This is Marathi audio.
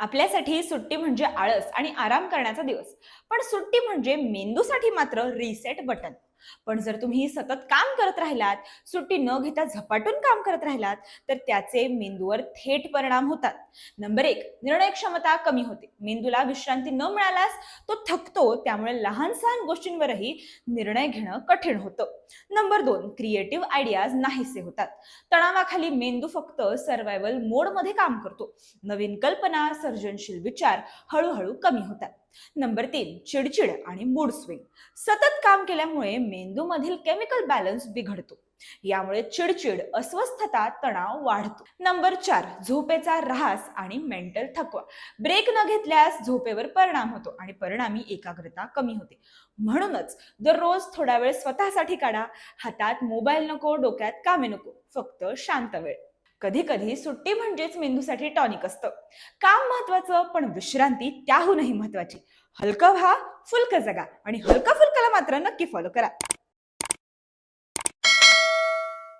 आपल्यासाठी सुट्टी म्हणजे आळस आणि आराम करण्याचा दिवस. पण सुट्टी म्हणजे मेंदूसाठी मात्र रिसेट बटन पण जर तुम्ही सतत काम करत राहिलात सुट्टी न घेता झपाटून काम करत राहिलात तर त्याचे मेंदूवर थेट परिणाम होतात. नंबर एक निर्णय क्षमता कमी होते. मेंदूला विश्रांती न मिळाल्यास तो थकतो त्यामुळे लहान सहान गोष्टींवरही निर्णय घेणं कठीण होतं. नंबर दोन क्रिएटिव्ह आयडियाज नाहीसे होतात. तणावाखाली मेंदू फक्त सर्वायवल मोडमध्ये काम करतो. नवीन कल्पना सर्जनशील विचार हळूहळू कमी होतात. नंबर तीन चिडचिड आणि मूड स्विंग सतत काम केल्यामुळे मेंदूमधील केमिकल बॅलन्स बिघडतो. यामुळे चिडचिड अस्वस्थता तणाव वाढतो. नंबर चार झोपेचा ऱ्हास आणि मेंटल थकवा. ब्रेक न घेतल्यास झोपेवर परिणाम होतो आणि परिणामी एकाग्रता कमी होते. म्हणूनच दररोज थोडा वेळ स्वतःसाठी काढा. हातात मोबाईल नको डोक्यात कामे नको. फक्त शांत वेळ. कधी कधी सुट्टी म्हणजेच मेंदूसाठी टॉनिक असतं. काम महत्वाचं पण विश्रांती त्याहूनही महत्वाची हलकं व्हा फुलकं जगा. आणि हलका फुलकाला मात्र नक्की फॉलो करा.